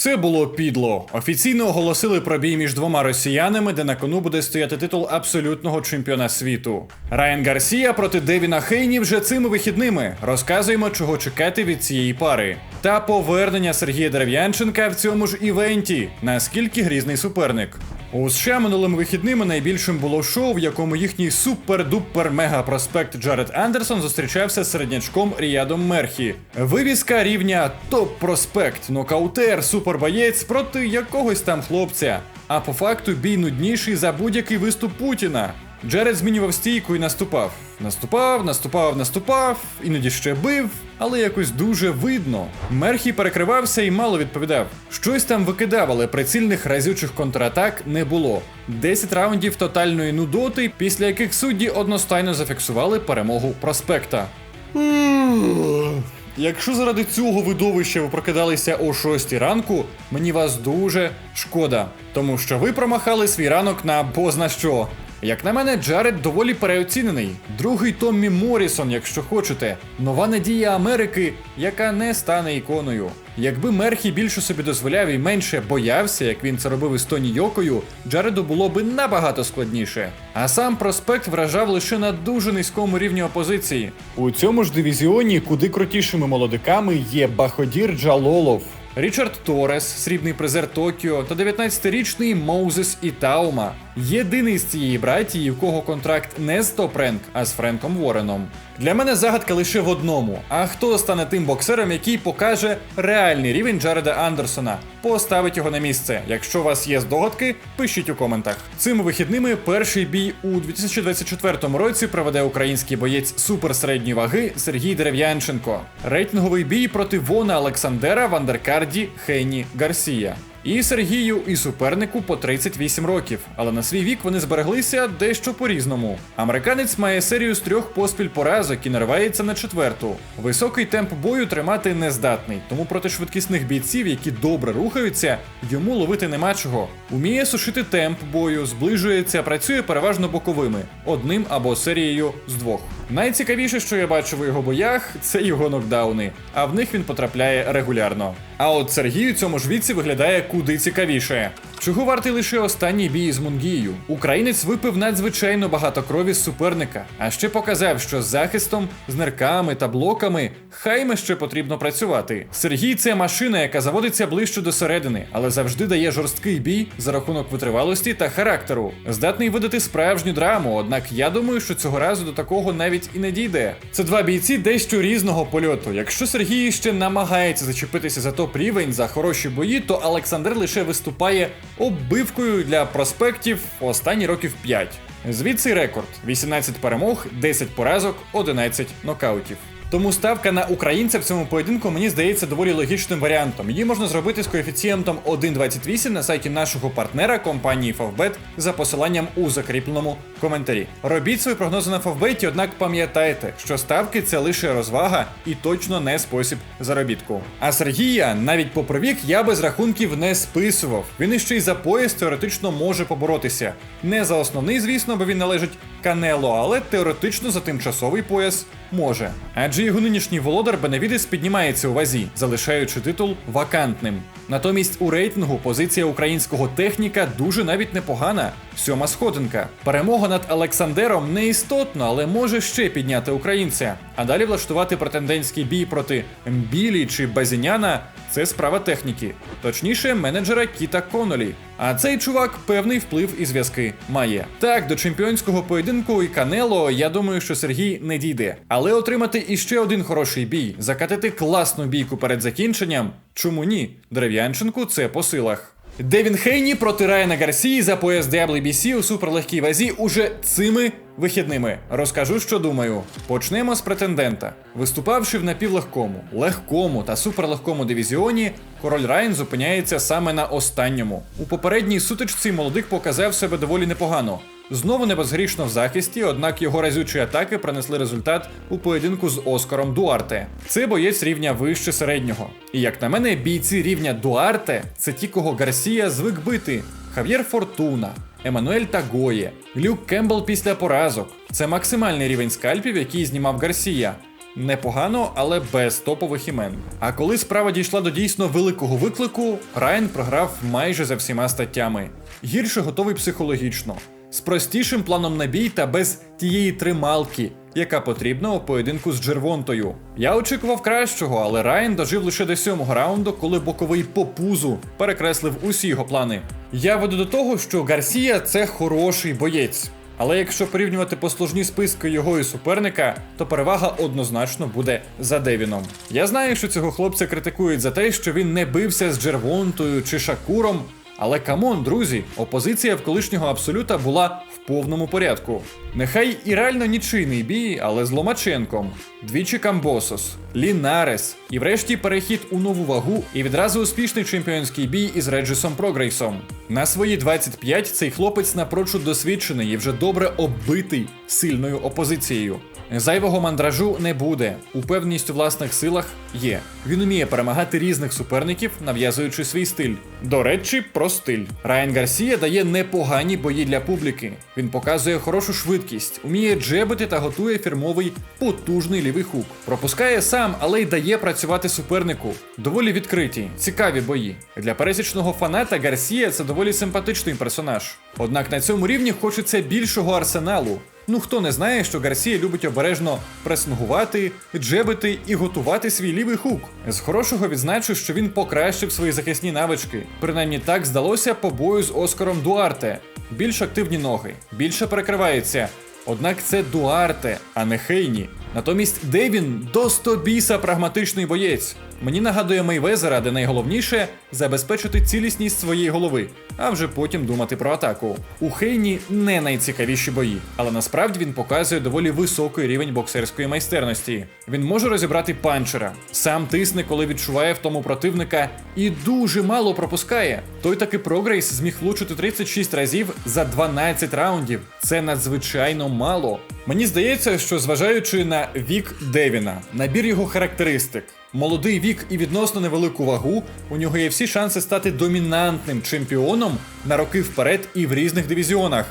Це було підло. Офіційно оголосили про бій між двома росіянами, де на кону буде стояти титул абсолютного чемпіона світу. Райан Гарсія проти Девіна Хейні вже цими вихідними. Розказуємо, чого чекати від цієї пари. Та повернення Сергія Дерев'янченка в цьому ж івенті. Наскільки грізний суперник. У США минулими вихідними найбільшим було шоу, в якому їхній супер-дупер-мега проспект Джаред Андерсон зустрічався з середнячком Ріядом Мерхі. Вивіска рівня топ-проспект, нокаутер, супербоєць проти якогось там хлопця. А по факту бій нудніший за будь-який виступ Путіна. Джеред змінював стійку і наступав. Наступав, наступав, наступав, іноді ще бив, але якось дуже видно. Мерхі перекривався і мало відповідав. Щось там викидав, але прицільних разючих контратак не було. 10 раундів тотальної нудоти, після яких судді одностайно зафіксували перемогу проспекта. Якщо заради цього видовища ви прокидалися о 6 ранку, мені вас дуже шкода, тому що ви промахали свій ранок на бозна що. Як на мене, Джаред доволі переоцінений. Другий Томмі Морісон, якщо хочете. Нова надія Америки, яка не стане іконою. Якби Мерхі більше собі дозволяв і менше боявся, як він це робив із Тоні Йокою, Джареду було би набагато складніше. А сам проспект вражав лише на дуже низькому рівні опозиції. У цьому ж дивізіоні куди крутішими молодиками є Баходір Джалолов. Річард Торес, срібний призер Токіо, та 19-річний Моузес Ітаума. Єдиний з цієї братії, у кого контракт не з Топ Ренк, а з Френком Вореном. Для мене загадка лише в одному: а хто стане тим боксером, який покаже реальний рівень Джареда Андерсона, поставить його на місце. Якщо у вас є здогадки, пишіть у коментах. Цими вихідними перший бій у 2024 році проведе український боєць суперсередньої ваги Сергій Дерев'янченко. Рейтинговий бій проти Вона Олександера в андеркарді Хейні Гарсія. І Сергію, і супернику по 38 років, але на свій вік вони збереглися дещо по-різному. Американець має серію з трьох поспіль поразок і наривається на четверту. Високий темп бою тримати не здатний, тому проти швидкісних бійців, які добре рухаються, йому ловити нема чого. Уміє сушити темп бою, зближується, працює переважно боковими, одним або серією з двох. Найцікавіше, що я бачу в його боях, це його нокдауни, а в них він потрапляє регулярно. А от Сергій у цьому ж віці виглядає куди цікавіше. Чого вартий лише останній бій з Мунгією? Українець випив надзвичайно багато крові з суперника, а ще показав, що з захистом, з нирками та блоками хайме ще потрібно працювати. Сергій це машина, яка заводиться ближче до середини, але завжди дає жорсткий бій за рахунок витривалості та характеру. Здатний видати справжню драму, однак я думаю, що цього разу до такого навіть і не дійде. Це два бійці дещо різного польоту. Якщо Сергій ще намагається зачепитися за топ рівень за хороші бої, то Олександр лише виступає оббивкою для проспектів останні років 5. Звідси рекорд: 18 перемог, 10 поразок, 11 нокаутів. Тому ставка на українця в цьому поєдинку мені здається доволі логічним варіантом. Її можна зробити з коефіцієнтом 1.28 на сайті нашого партнера компанії Favbet за посиланням у закріпленому коментарі. Робіть свої прогнози на Favbet, однак пам'ятайте, що ставки це лише розвага і точно не спосіб заробітку. А Сергія, навіть попри вік, я без рахунків не списував. Він іще й за пояс теоретично може поборотися. Не за основний, звісно, бо він належить Канело, але теоретично за тимчасовий пояс може. Адже його нинішній володар Беневідес піднімається у вазі, залишаючи титул вакантним. Натомість у рейтингу позиція українського техніка дуже навіть непогана. Сьома сходинка. Перемога над Олександером не істотно, але може ще підняти українця. А далі влаштувати претендентський бій проти Мбілі чи Базіняна це справа техніки, точніше, менеджера Кіта Конолі. А цей чувак певний вплив і зв'язки має. Так, до чемпіонського поєдинку і Канело, я думаю, що Сергій не дійде. Але отримати іще один хороший бій, закатити класну бійку перед закінченням. Чому ні? Дерев'янченку це по силах. Девін Хейні проти Райана Гарсії за пояс WBC у суперлегкій вазі уже цими вихідними. Розкажу, що думаю. Почнемо з претендента. Виступавши в напівлегкому, легкому та суперлегкому дивізіоні, король Райан зупиняється саме на останньому. У попередній сутичці молодик показав себе доволі непогано. Знову не безгрішно в захисті, однак його разючі атаки принесли результат у поєдинку з Оскаром Дуарте. Це боєць рівня вище середнього. І як на мене, бійці рівня Дуарте це ті, кого Гарсія звик бити: Хав'єр Фортуна, Еммануель Тагоє, Люк Кембл після поразок. Це максимальний рівень скальпів, який знімав Гарсія. Непогано, але без топових імен. А коли справа дійшла до дійсно великого виклику, Райан програв майже за всіма статтями. Гірше готовий психологічно, з простішим планом на бій та без тієї трималки, яка потрібна у поєдинку з Джервонтою. Я очікував кращого, але Райан дожив лише до сьомого раунду, коли боковий по пузу перекреслив усі його плани. Я веду до того, що Гарсія це хороший боєць. Але якщо порівнювати послужні списки його і суперника, то перевага однозначно буде за Девіном. Я знаю, що цього хлопця критикують за те, що він не бився з Джервонтою чи Шакуром. Але камон, друзі, опозиція в колишнього абсолюта була в повному порядку. Нехай і реально нічийний бій, але з Ломаченком, двічі Камбосос, Лінарес, і врешті перехід у нову вагу і відразу успішний чемпіонський бій із Реджісом Прогрейсом. На свої 25 цей хлопець напрочуд досвідчений і вже добре оббитий сильною опозицією. Зайвого мандражу не буде. Упевненість у власних силах є. Він уміє перемагати різних суперників, нав'язуючи свій стиль. До речі, про стиль. Райан Гарсія дає непогані бої для публіки. Він показує хорошу швидкість, уміє джебити та готує фірмовий потужний лівий хук. Пропускає сам, але й дає працювати супернику. Доволі відкриті, цікаві бої. Для пересічного фаната Гарсія це доволі симпатичний персонаж. Однак на цьому рівні хочеться більшого арсеналу. Ну хто не знає, що Гарсія любить обережно пресингувати, джебити і готувати свій лівий хук. З хорошого відзначу, що він покращив свої захисні навички. Принаймні так здалося по бою з Оскаром Дуарте. Більш активні ноги, більше перекривається. Однак це Дуарте, а не Хейні. Натомість Девін до стобіса прагматичний боєць. Мені нагадує Мейвезера, де найголовніше забезпечити цілісність своєї голови, а вже потім думати про атаку. У Хейні не найцікавіші бої, але насправді він показує доволі високий рівень боксерської майстерності. Він може розібрати панчера, сам тисне, коли відчуває в тому противника, і дуже мало пропускає. Той таки прогрейс зміг влучити 36 разів за 12 раундів. Це надзвичайно мало. Мені здається, що зважаючи на вік Девіна, набір його характеристик. Молодий вік і відносно невелику вагу, у нього є всі шанси стати домінантним чемпіоном на роки вперед і в різних дивізіонах.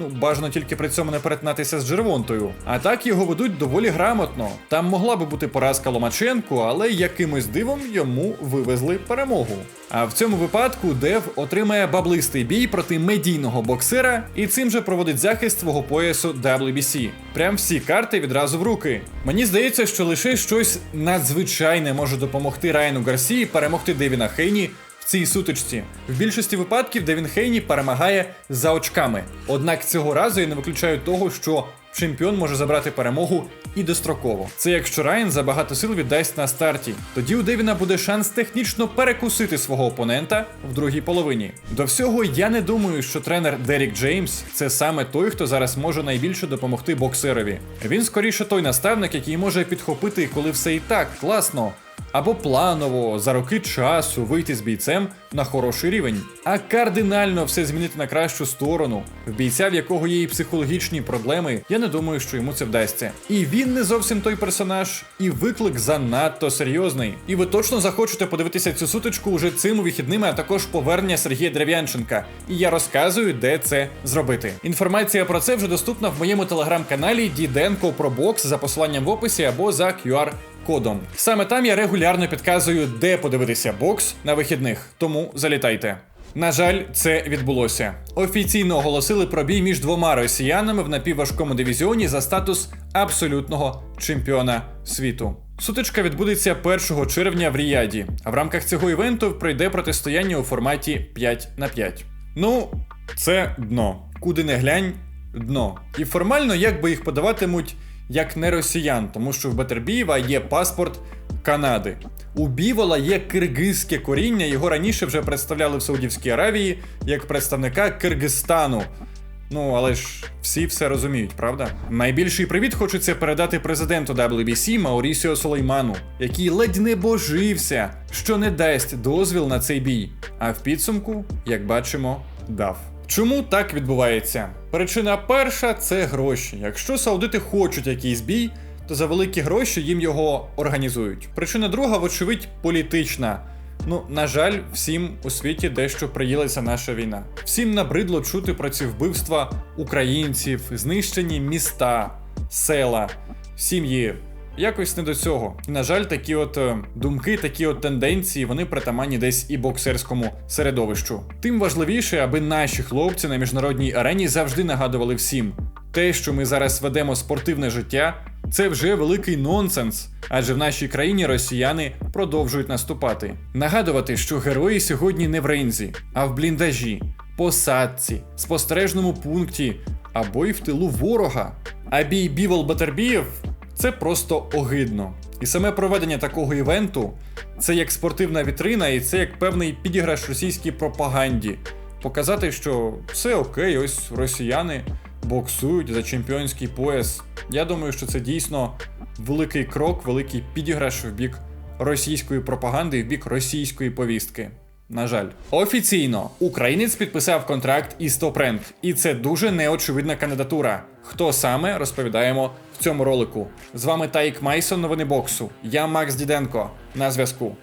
Ну, бажано тільки при цьому не перетинатися з Джервонтою. А так його ведуть доволі грамотно. Там могла би бути поразка Ломаченку, але якимось дивом йому вивезли перемогу. А в цьому випадку Дев отримає баблистий бій проти медійного боксера і цим же проводить захист свого поясу WBC. Прям всі карти відразу в руки. Мені здається, що лише щось надзвичайне може допомогти Райану Гарсії перемогти Девіна Хейні цій сутичці. В більшості випадків Девін Хейні перемагає за очками. Однак цього разу я не виключаю того, що чемпіон може забрати перемогу і достроково. Це якщо Райан забагато сил віддасть на старті. Тоді у Девіна буде шанс технічно перекусити свого опонента в другій половині. До всього я не думаю, що тренер Дерік Джеймс це саме той, хто зараз може найбільше допомогти боксерові. Він скоріше той наставник, який може підхопити, коли все і так класно або планово за роки часу вийти з бійцем на хороший рівень, а кардинально все змінити на кращу сторону. В бійця, в якого є і психологічні проблеми, я не думаю, що йому це вдасться. І він не зовсім той персонаж, і виклик занадто серйозний. І ви точно захочете подивитися цю сутичку уже цими вихідними, а також повернення Сергія Дерев'янченка. І я розказую, де це зробити. Інформація про це вже доступна в моєму телеграм-каналі Діденко про бокс за посиланням в описі або за QR кодом. Саме там я регулярно підказую, де подивитися бокс на вихідних, тому залітайте. На жаль, це відбулося. Офіційно оголосили про бій між двома росіянами в напівважкому дивізіоні за статус абсолютного чемпіона світу. Сутичка відбудеться 1 червня в Ріяді, а в рамках цього івенту пройде протистояння у форматі 5 на 5. Ну, це дно. Куди не глянь, дно. І формально, як би їх подаватимуть як не росіян, тому що в Бетербієва є паспорт Канади. У Бівола є киргизьке коріння, його раніше вже представляли в Саудівській Аравії як представника Киргизстану. Ну, але ж всі все розуміють, правда? Найбільший привіт хочеться передати президенту WBC Маурісіо Солейману, який ледь не божився, що не дасть дозвіл на цей бій. А в підсумку, як бачимо, дав. Чому так відбувається? Причина перша це гроші. Якщо саудити хочуть якийсь бій, то за великі гроші їм його організують. Причина друга, вочевидь, політична. Ну, на жаль, всім у світі дещо приїлася наша війна. Всім набридло чути про ці вбивства українців, знищені міста, села, сім'ї якось не до цього. І, на жаль, такі от е, думки, такі от тенденції, вони притаманні десь і боксерському середовищу. Тим важливіше, аби наші хлопці на міжнародній арені завжди нагадували всім: те, що ми зараз ведемо спортивне життя, це вже великий нонсенс, адже в нашій країні росіяни продовжують наступати. Нагадувати, що герої сьогодні не в ринзі, а в бліндажі, посадці, спостережному пункті або й в тилу ворога. А бій бівол Батербіїв це просто огидно. І саме проведення такого івенту це як спортивна вітрина, і це як певний підіграш російській пропаганді. Показати, що все окей, ось росіяни боксують за чемпіонський пояс. Я думаю, що це дійсно великий крок, великий підіграш в бік російської пропаганди, в бік російської повістки. На жаль, офіційно українець підписав контракт із Топренк, і це дуже неочевидна кандидатура. Хто саме розповідаємо в цьому ролику? З вами Таїк Майсон, новини боксу. Я Макс Діденко. На зв'язку.